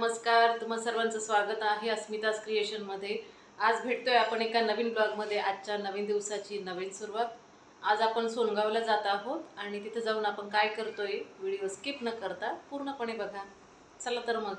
नमस्कार तुम्हा सर्वांचं स्वागत आहे अस्मिताज क्रिएशनमध्ये आज भेटतोय आपण एका नवीन ब्लॉगमध्ये आजच्या नवीन दिवसाची नवीन सुरुवात. आज आपण सोनगावला जात आहोत आणि तिथे जाऊन आपण काय करतोय व्हिडिओ स्किप न करता पूर्णपणे बघा. चला तर मग.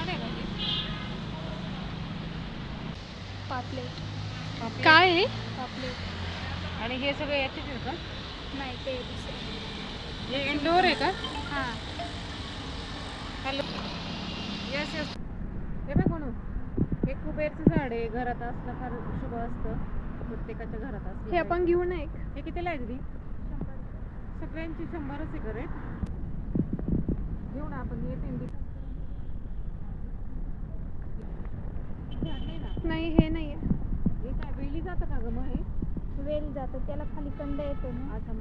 आहे ना ते? पापलेट. काय आहे? पापलेट. आणि हे सगळं याचेच आहे का? नाही ते हे इंडोर आहे का? हां. हॅलो. येस येस कुबेरचं झाड आहे घरात असणं फार शुभ असतं प्रत्येकाच्या घरात असतं हे आपण घेऊ ना एक. हे कितीला आहे दीदी सगळ्यांची शंभरच आहे का रेट घेऊ ना आपण हे झाड नाही ना? नाही हे नाही हे काय वेली जातं का गं मग हे? वेल जातं त्याला खाली कंद येतो ना. येतं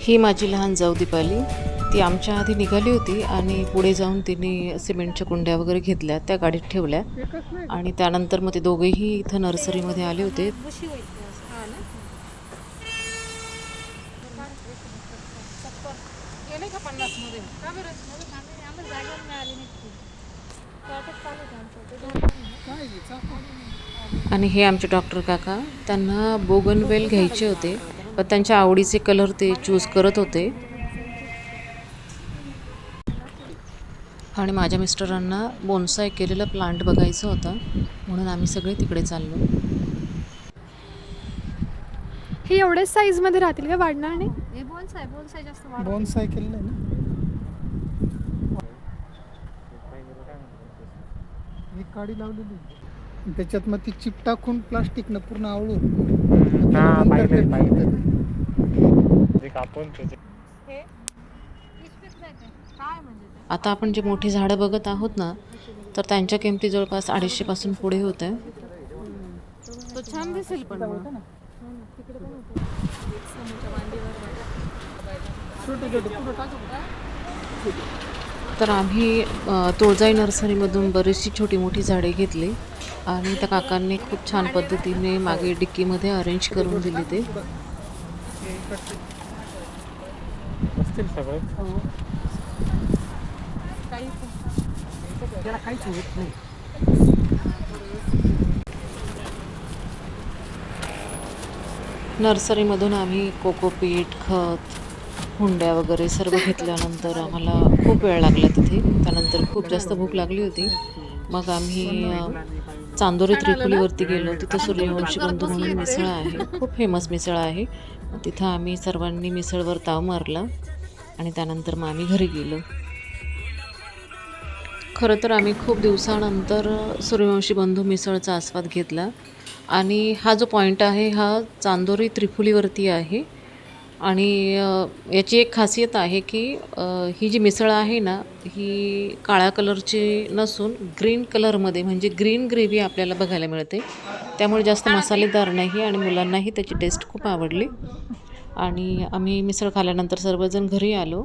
ही माझी लहान जाऊ दीपाली. ती आमच्या आधी निघाली होती आणि पुढे जाऊन तिने सिमेंटच्या कुंड्या वगैरे घेतल्या त्या गाडीत ठेवल्या. आणि त्यानंतर मग ते दोघेही इथं नर्सरीमध्ये आले होते. आणि हे आमचे डॉक्टर काका. त्यांना बोगनवेल घ्यायचे होते. पण त्यांच्या आवडीचे कलर ते चूज करत होते. आणि माझ्या मिस्टरांना बोनसाय केलेला प्लांट बघायचा होता. म्हणून आम्ही सगळे तिकडे चाललो. हे एवढ्याच साईजमध्ये राहतील का वाढणार नाही? हे बोनसाय बोनसाय जास्त सायकल नाही. ना? एक काडी लावलेली त्याच्यात मग ती चिप टाकून प्लास्टिकनं पूर्ण आवळून ते. आता आपण जे मोठी झाडं बघत आहोत ना तर त्यांच्या किमती जवळपास अडीचशे पासून पुढे होत. आहे तो छान दिसेल पण छोटे छोटे तर आम्ही तुळजाई नर्सरीमधून बरीचशी छोटी मोठी झाडे घेतली आणि त्या काकांनी खूप छान पद्धतीने मागे डिक्कीमध्ये अरेंज करून दिली ते. नाही नर्सरीमधून आम्ही कोकोपीट खत हुंड्या वगैरे सर्व घेतल्यानंतर आम्हाला खूप वेळ लागला तिथे. त्यानंतर खूप जास्त भूक लागली होती. मग आम्ही चांदोरी त्रिफुलीवरती गेलो. तिथं सूर्यवंशी बंधू म्हणून मिसळ आहे. खूप फेमस मिसळ आहे. तिथं आम्ही सर्वांनी मिसळवर ताव मारला आणि त्यानंतर मग आम्ही घरी गेलो. खरं तर आम्ही खूप दिवसानंतर सूर्यवंशी बंधू मिसळचा आस्वाद घेतला. आणि हा जो पॉईंट आहे हा चांदोरी त्रिफुलीवरती आहे. आणि याची एक खासियत आहे की ही जी मिसळ आहे ना ही काळ्या कलरची नसून ग्रीन कलरमध्ये म्हणजे ग्रीन ग्रेव्ही आपल्याला बघायला मिळते. त्यामुळे जास्त मसालेदार नाही आणि मुलांनाही त्याची टेस्ट खूप आवडली. आणि आम्ही मिसळ खाल्ल्यानंतर सर्वजण घरी आलो.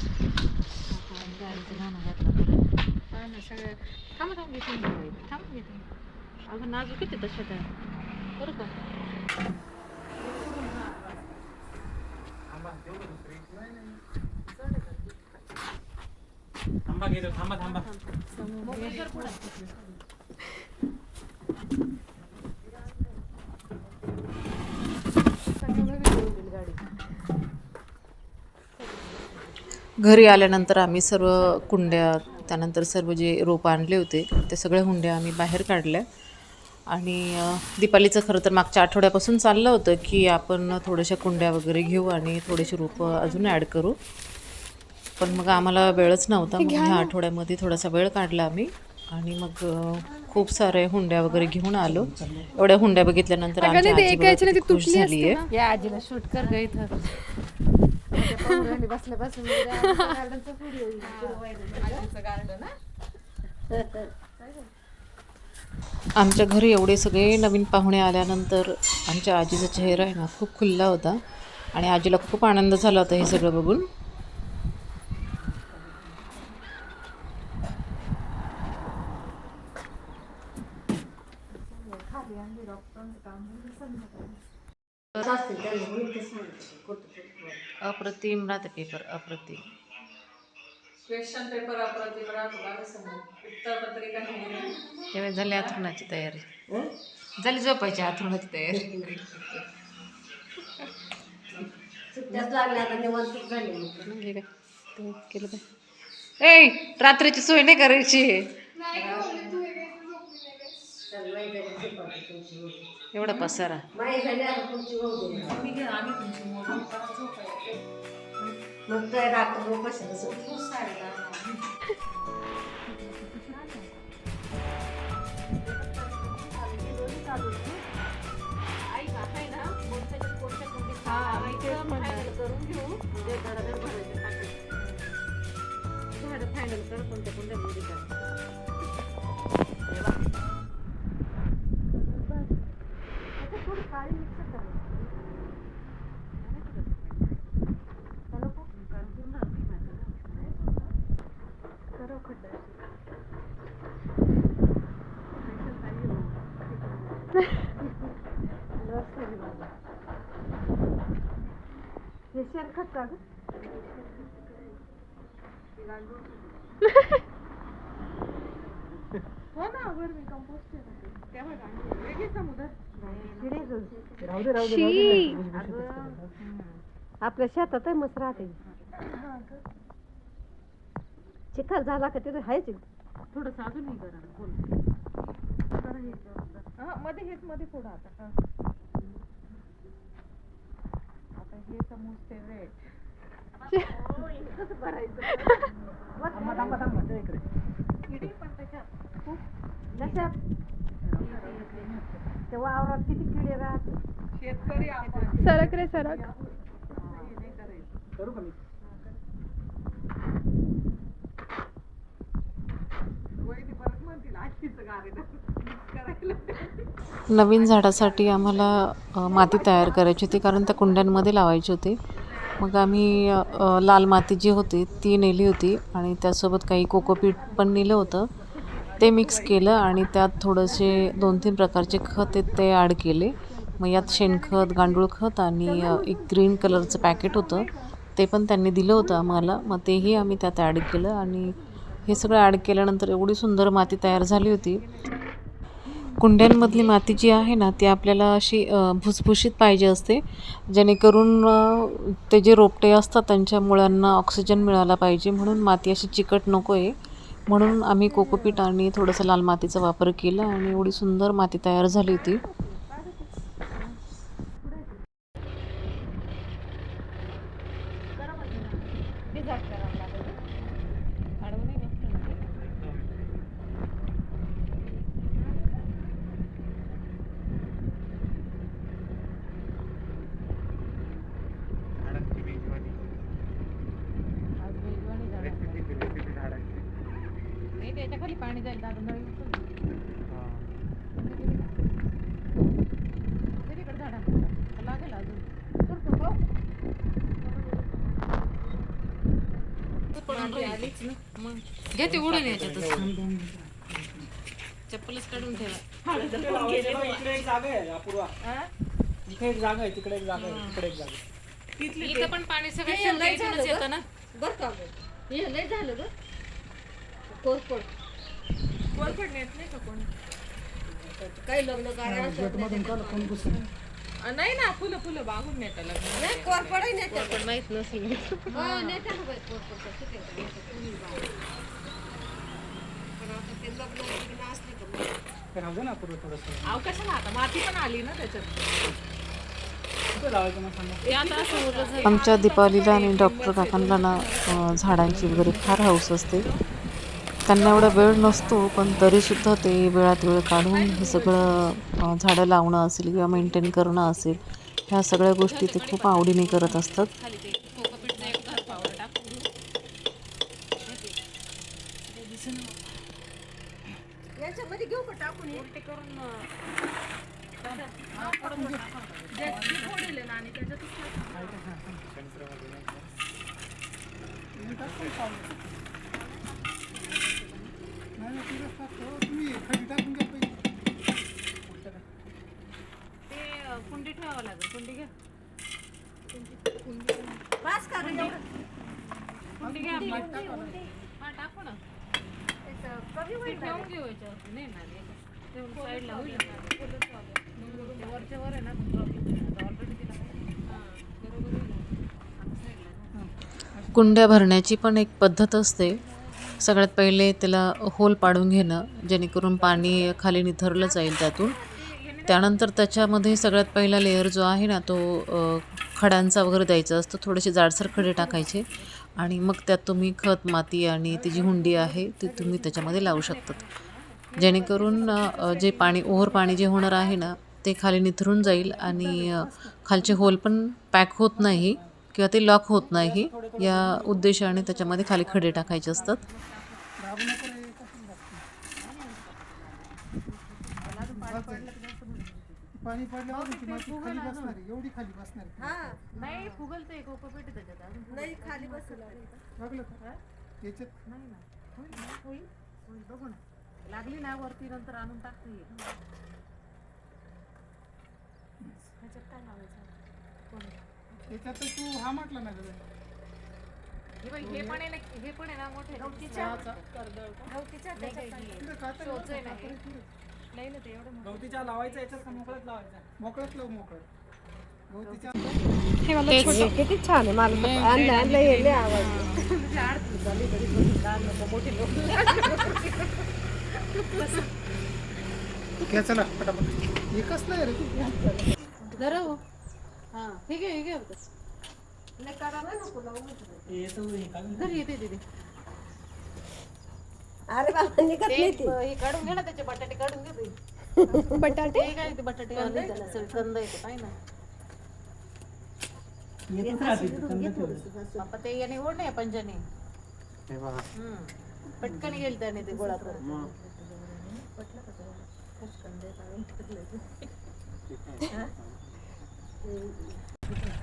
अगं नाजूक किती तशा आहे बरं का थांबा घेतो थांबा थांबा घरी आल्यानंतर आम्ही सर्व कुंड्या त्यानंतर सर्व जे रोपं आणले होते ते सगळ्या हुंड्या आम्ही बाहेर काढल्या. आणि दीपालीचं खरं तर मागच्या आठवड्यापासून चाललं होतं की आपण थोड्याशा कुंड्या वगैरे घेऊ आणि थोडेसे रोपं अजून ॲड करू. पण मग आम्हाला वेळच नव्हता मग ह्या आठवड्यामध्ये थोडासा वेळ काढला आम्ही. आणि मग खूप सारे हुंड्या वगैरे घेऊन आलो. एवढ्या हुंड्या बघितल्यानंतर आमची आजी झाली असते आहे ना. या आजीला शूट कर ग इथं. गार्डन आमच्या घरी एवढे सगळे नवीन पाहुणे आल्यानंतर आमच्या आजीचा चेहरा आहे ना खूप खुल्ला होता. आणि आजीला खूप आनंद झाला होता हे सगळं बघून. अप्रतिम राहते पेपर अप्रतिम. क्वेश्चन पेपर अप्रतिम राहतो मला समोर. नाही त्यावेळी झाली आथरुणाची तयारी. झाली झोपायची आथरुणाची तयारी. सुट्ट्याच लागल्या आता निवांत झाली. मग. म्हणजे काय? ते केलं पाहिजे ए रात्रीची सोय नाही करायची. तर नाही तरी झोपायची तुमची मुलगी. एवढा पसारा माही हे आता तुमची होऊ दे. मग शी आपल्या शेतात आहे मस्त राहते चिखल झाला का तिथे हायच थोडस अजून हे करा बोलमध्ये हेच मध्ये फोडा आता हा. आता हे समोसे वेट कशात ते वावरात किती किडे राहते? शेतकरी आपण. सरक रे सरक. आजीचं गार्डन करायला नवीन झाडासाठी आम्हाला माती तयार करायची होती कारण त्या कुंड्यांमध्ये लावायची होती. मग आम्ही लाल माती जी होती ती नेली होती आणि त्यासोबत काही कोकोपीट पण नेलं होतं. ते मिक्स केलं आणि त्यात थोडेसे दोन तीन प्रकारचे खत आहेत ते ॲड केले. मग यात शेणखत गांडूळ खत आणि एक ग्रीन कलरचं पॅकेट होतं. ते पण त्यांनी दिलं होतं आम्हाला. मग तेही आम्ही त्यात ॲड केलं आणि हे सगळं ॲड केल्यानंतर एवढी सुंदर माती तयार झाली होती. कुंड्यांमधली माती जी आहे ना ती आपल्याला अशी भुसभुशीत पाहिजे असते. जेणेकरून ते जे रोपटे असतात त्यांच्या मुळांना ऑक्सिजन मिळाला पाहिजे. म्हणून माती अशी चिकट नको आहे म्हणून आम्ही कोकोपीट आणि थोडंसं लाल मातीचा वापर केला आणि एवढी सुंदर माती तयार झाली होती. झाडांची मेजवानी रेसिपी रेसिपी झाडांची त्याच्याखाली पाणी जाईल दादा नळी उचल. हा. तिकडे झाडांना लागेल अजून करतो का? घे ते उडून याच्यातच चप्पलच काढून ठेवा. इकडे एक जागा आहे अपूर्वा. इकडे एक जागा आहे तिकडे एक जागा आहे तिकडे एक जागा आहे. इथं पण पाणी सगळं इथूनच येतं ना? बर का हे लय झालं ग. कोरपड कोरफड नेत नाही का कोणी? काही लग्न अ, नाही ना फुलं फुलं बागून नेता लग्न. कोरफड माहीत नसेल. हो नेते ना बाई कोरपड कसं ते लग्न बिग्न असले का मग. ते राहू दे ना अपूर्वा थोडंसं. अहो कशाला आता? माती पण आली ना त्याच्यात. कुठे लावायचं मग सांगा? ते आता असं उरलं जाईल. आमच्या दीपालीला आणि डॉक्टर काकांना ना अ, झाडांची वगैरे फार हौस असते. त्यांना एवढा वेळ नसतो पण तरीसुद्धा ते वेळात वेळ काढून हे सगळं अ, झाडं लावणं असेल किंवा मेंटेन करणं असेल ह्या सगळ्या गोष्टी ते खूप आवडीने करत असतात खाली ते कोकोपीटचं एक घर पावडर टाकून याच्यामध्ये घेऊ का टाकून हे? ते करून अ, हा, थोडं थोडं टाका. जे- जे फोडेल आहे ना आणि त्याच्यातच टाका. नाही नाही तिथंच टाकतो तुम्ही खाली टाकून घ्या पहिले ते अ, कुंडी ठेवावं लागेल. कुंडी घ्या. बस का ग एवढं कुंडी घ्या आपली. हा टाकू ना. त्याचं कमी होईल ते ठेवून घेऊ याच्यावर. नाही ना याच्यात. ठेवून साईडला होईल. ना. मग ते वरच्या वर आहे ना प्रॉब्लेम ऑलरेडी तिला बरोबर होईल ना. आता साईडला घ्या. कुंड्या भरण्याची पण एक पद्धत असते. सगळ्यात पहिले त्याला होल पाडून घेणं जेणेकरून पाणी खाली निथरलं जाईल त्यातून. त्यानंतर त्याच्यामध्ये सगळ्यात पहिला लेअर जो आहे ना तो खडांचा वगैरे द्यायचा असतो. थोडेसे जाडसर खडे टाकायचे आणि मग त्यात तुम्ही खत माती आणि ती जी हुंडी आहे ती तुम्ही त्याच्यामध्ये लावू शकतात. जेणेकरून जे पाणी ओव्हर पाणी जे होणार आहे ना ते खाली निथरून जाईल आणि खालचे होल पण पॅक होत नाही किंवा ते लॉक होत नाही. या उद्देशाने त्याच्यामध्ये खाली खडे टाकायचे असतात दाबू नको रे कसं लागतं पाणी पडल्यावर ती माती खाली बसणार आहे एवढी खाली बसणार आहे हा. नाही फुगल ते कोकोपीट त्याच्यात. अजून नाही खाली बसला लागलं का? याच्यात? नाही ना. होईल ना होईल. होईल बघू ना. लागली ना वरती नंतर आणून टाकता. येईल ह्याच्यात काय लावायचं? तू हा म्हटला ना गं. हे बाई हे पण आहे ना हे पण आहे ना मोठे. गवतीच्या तिथं कातर शोच आहे ना हे. नाही ना ते एवढं मोठं. गवतीच्या लावायचं याच्यात का मोकळ्यात लावायचा? मोकळत लाव मोकळत गवतीच्या हे मला छोटं किती छान आहे मला आणलं आणलं हे लय आवाज घ्या चला पटापट. एकच नाही रे तू. धरा हो. हा हे घे हे घे. म्हटलं. हे येतं हे काढून धर येते दीदी अरे बाबा निघत ते नाही ती. हे काढून घे ना त्याचे बटाटे काढून घे बाई. बटाटे? ते काय ते बटाटे काढून त्याला. सगळं कंद येते ना. येतच राहते ते. बाप्पा याने ओढ नाही पंजाने. हे बघा. हम्म. पटकन गेल त्याने ते गोळा करत मग.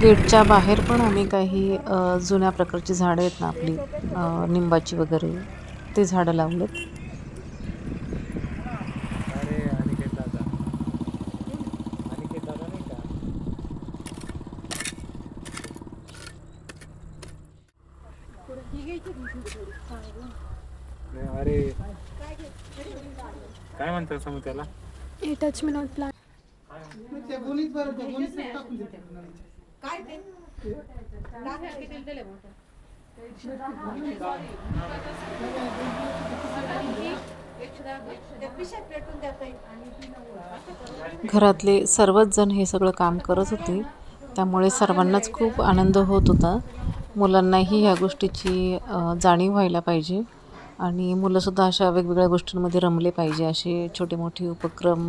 गेटच्या बाहेर पण आम्ही काही जुन्या प्रकारची झाडं आहेत ना आपली निंबाची वगैरे. ते झाडं लावलेत. अरे अनिकेत दादा. अनिकेत दादा नाही का? नाही, अरे. काय म्हणतात समोर त्याला? A touch me not plant मग त्या घरातले सर्वच जण हे सगळं काम करत होते. त्यामुळे सर्वांनाच खूप आनंद होत होता. मुलांनाही ह्या गोष्टीची जाणीव व्हायला पाहिजे. आणि मुलंसुद्धा अशा वेगवेगळ्या गोष्टींमध्ये रमले पाहिजे असे छोटे मोठे उपक्रम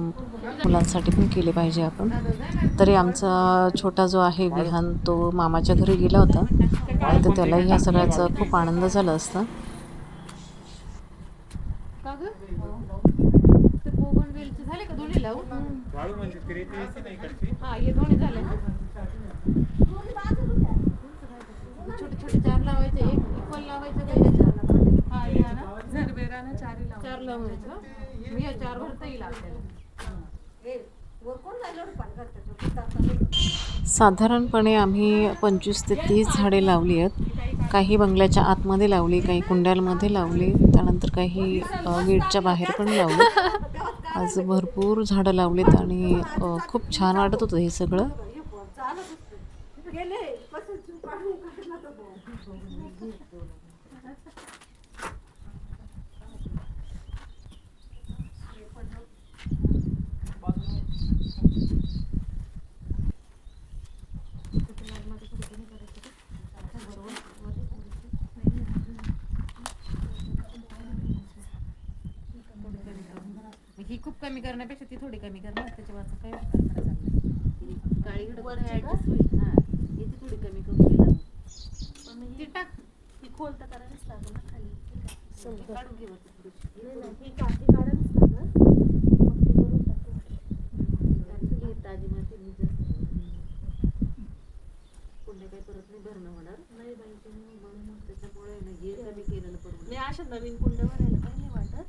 मुलांसाठी पण केले पाहिजे आपण. तरी आमचा छोटा जो आहे विहान तो मामाच्या घरी गेला होता. आणि तर त्यालाही ह्या सगळ्याचा खूप आनंद झाला असता. छोटे छोटे चार लावायचे एक इक्वल लावायचं चार चार मी चार भरता येईल आपल्याला साधारणपणे आम्ही पंचवीस ते तीस झाडे लावली आहेत. काही बंगल्याच्या आतमध्ये लावली काही कुंड्यांमध्ये लावली त्यानंतर काही गेटच्या बाहेर पण लावली. आज भरपूर झाडं लावलीत आणि खूप छान वाटत होतं हे सगळं. ही खूप कमी करण्यापेक्षा ती थोडी कमी करणार त्याच्या वाचा काय कारखाना चाललाय काळी ऍडजस्ट होईल हा याची थोडी कमी करून ती टाक. ती खोल तर करायलाच लागेल ना खाली. काढून घे वरती थोडीशी. ही का- ही काढायलाच लागेल. मग ते करून टाकू. ही ताजी माती काही परत नाही भरणं होणार. नाही बाई म्हणून मग त्याच्यामुळे ना गिर कमी केलेलं. मी अशा नवीन कुंड्या भरायला काही नाही वाटत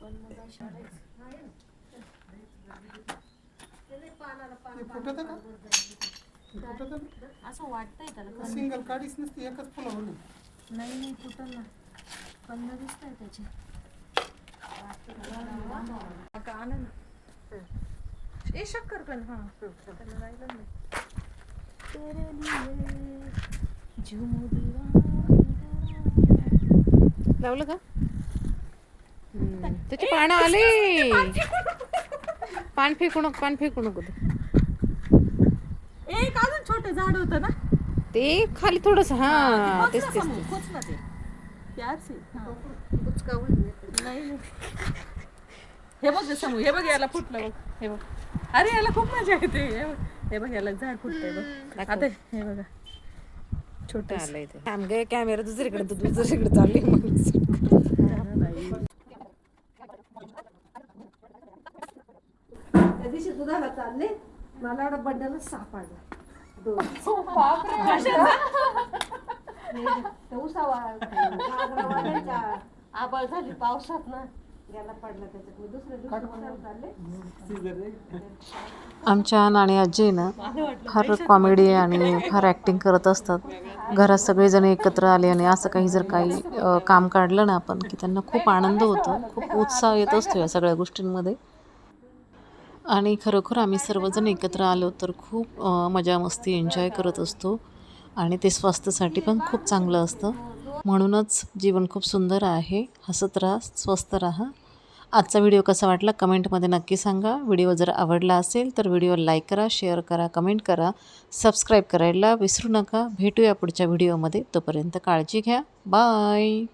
पण मग अशा ते फुटत का ते फुटत ना असं वाटतंय त्याला. सिंगल काडीच नसते एकच फुलं होईल नाही नाही कुठं ना. कंद दिसत आहे त्याचे ए शक्कर पण हा. त्याला राहिलं नाही. तेरे लिए झुमू दीवाना. लावलं का? त्याचे पानं आले. पान फेकू नको पान फेकू नको. एक अजून छोटं झाड होतं ना? ते खाली थोडस हा तेच तेच. हा. हे बघ समू हे बघ याला फुटलं बघ. हे बघ. अरे याला खूप मजा येते. हे बघ याला झाड फुटतंय बघ. आता हे बघा. छोटं आलंय ते. थांब कॅमेरा दुसरीकडे दुसरीकडे चालली मग त्या दिवशी दुधाला चालले. मला एवढा बंडलच सापडला दोन. आबाळ झाली पावसात ना. गेला पडला त्याच्यात. मी दुसऱ्या दिवशी उसाला चालले. आमच्या नाणी आजी आहे ना फार कॉमेडी आणि फार ॲक्टिंग करत असतात. घरात सगळेजण एकत्र आले आणि असं काही जर काही अ, काम काढलं ना आपण की त्यांना खूप आनंद होतो. खूप उत्साह येत असतो या सगळ्या गोष्टींमध्ये. आणि खरोखर आम्ही सर्वजण एकत्र आलो तर खूप मजा मस्ती एन्जॉय करत असतो. आणि ते स्वास्थ्यासाठी पण खूप चांगलं असतं. म्हणूनच जीवन खूप सुंदर आहे. हसत राहा स्वस्थ राहा. आजचा व्हिडिओ कसा वाटला कमेंटमध्ये नक्की सांगा. व्हिडिओ जर आवडला असेल तर व्हिडिओ लाईक करा शेअर करा कमेंट करा. सबस्क्राईब करायला विसरू नका. भेटूया पुढच्या व्हिडिओमध्ये. तोपर्यंत काळजी घ्या. बाय!